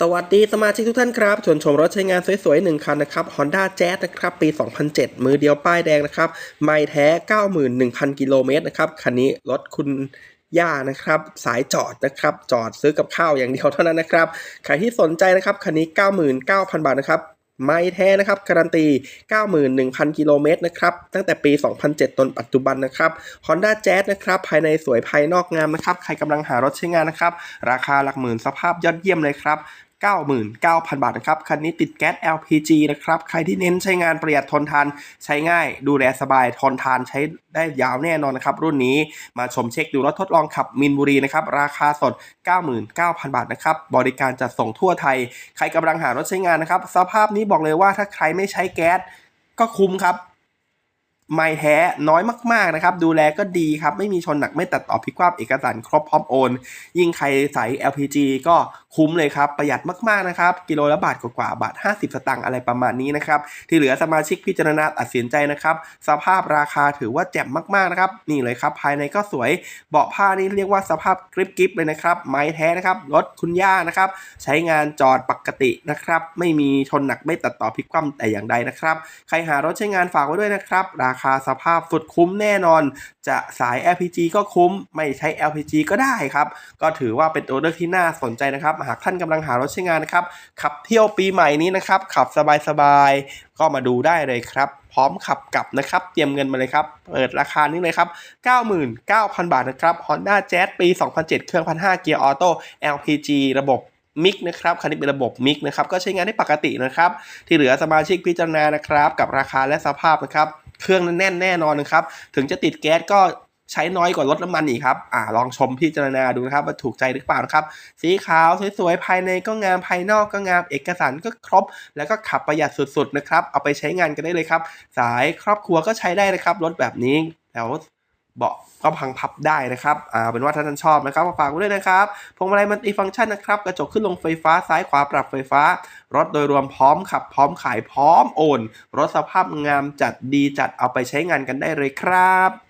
สวัสดีสมาชิกทุกท่านครับชวนชมรถใช้งานสวยๆหนึ่งคันนะครับ Honda Jazz นะครับ ปี 2007 มือเดียวป้ายแดงนะครับ ไม่แท้ 91,000 กิโลเมตรนะครับ คันนี้รถคุณย่านะครับ สายจอดนะครับ จอดซื้อกับข้าวอย่างเดียวเท่านั้นนะครับ ใครที่สนใจนะครับ คันนี้ 99,000 บาทนะครับไม่แท้นะครับ การันตี 91,000 กิโลเมตรนะครับ ตั้งแต่ปี 2007 จนปัจจุบันนะครับ Honda Jazz นะครับ ภายในสวยภายนอกงามนะครับ ใครกำลังหารถใช้งานนะครับ ราคาหลักหมื่นสภาพยอดเยี่ยมเลยครับ 99,000 บาทนะครับคันนี้ติดแก๊ส LPG นะครับใครที่เน้นใช้งานประหยัดทนทานใช้ง่าย ดูแลสบายทนทานใช้ได้ยาวแน่นอนนะครับ รุ่นนี้มาชมเช็คดูรถทดลองขับมินบุรีนะครับราคาสด 99,000 บาทนะครับบริการจัดส่งทั่วไทย ใครกำลังหารถใช้งานนะครับ สภาพนี้บอกเลยว่าถ้าใครไม่ใช้แก๊สก็คุ้มครับไม่แท้น้อยมากๆนะครับ ดูแลก็ดีครับ ไม่มีชนหนักไม่ตัดต่อพิกว่ำเอกสารครบพร้อมโอน ยิ่งใครใส่ LPG ก็ คุ้มเลยครับ ประหยัดมากๆนะครับ กิโลละบาทกว่าๆบาท 50 สตางค์อะไรประมาณนี้นะครับ ที่เหลือสมาชิกพิจารณาตัดสินใจนะครับ สภาพราคาถือว่าแจ่มมากๆนะครับ นี่เลยครับ ภายในก็สวยเบาะผ้านี่เรียกว่าสภาพกริบกริบเลยนะครับ ไม้แท้นะครับรถคุณย่านะครับ ใช้งานจอดปกตินะครับ ไม่มีชนหนักไม่ตัดต่อพลิกคว่ำแต่อย่างใดนะครับ ใครหารถใช้งานฝากไว้ด้วยนะครับ ราคาสภาพสุดคุ้มแน่นอน จะสาย LPG ก็คุ้ม ไม่ใช้ LPG ก็ได้ครับ ก็ถือว่าเป็นตัวเลือกที่น่าสนใจนะครับหากท่านกำลังหารถใช้งานนะครับ ขับเที่ยวปีใหม่นี้นะครับ ขับสบายๆ ก็มาดูได้เลยครับ พร้อมขับกลับนะครับ เตรียมเงินมาเลยครับ เปิดราคานี้เลยครับ 99,000 บาทนะครับ Honda Jazz ปี 2007 เครื่อง 1,500 เกียร์ออโต้ LPG ระบบมิกนะครับคันนี้เป็นระบบมิกนะครับ ก็ใช้งานได้ปกตินะครับ ที่เหลือสมาชิกพิจารณานะครับ กับราคาและสภาพนะครับ เครื่องแน่นแน่นอนนะครับ ถึงจะติดแก๊สก็ ใช้น้อยกว่ารถน้ำมันอีกครับอ่าลองชมพิจารณาดูนะครับว่าถูกใจหรือเปล่านะครับ สีขาวสวยๆ ภายในก็งามภายนอกก็งามเอกสารก็ครบ แล้วก็ขับประหยัดสุดๆนะครับ เอาไปใช้งานกันได้เลยครับ สายครอบครัวก็ใช้ได้นะครับรถแบบนี้แล้วเบาะก็พังพับได้นะครับอ่าเป็นว่าถ้าท่านชอบนะครับฝากไว้ด้วยนะครับพวงมาลัยมันติฟังก์ชันนะครับ กระจกขึ้นลงไฟฟ้าซ้ายขวาปรับไฟฟ้า รถโดยรวมพร้อมขับ พร้อมขายพร้อมโอน รถสภาพงามจัดดีจัดเอาไปใช้งานกันได้เลยครับ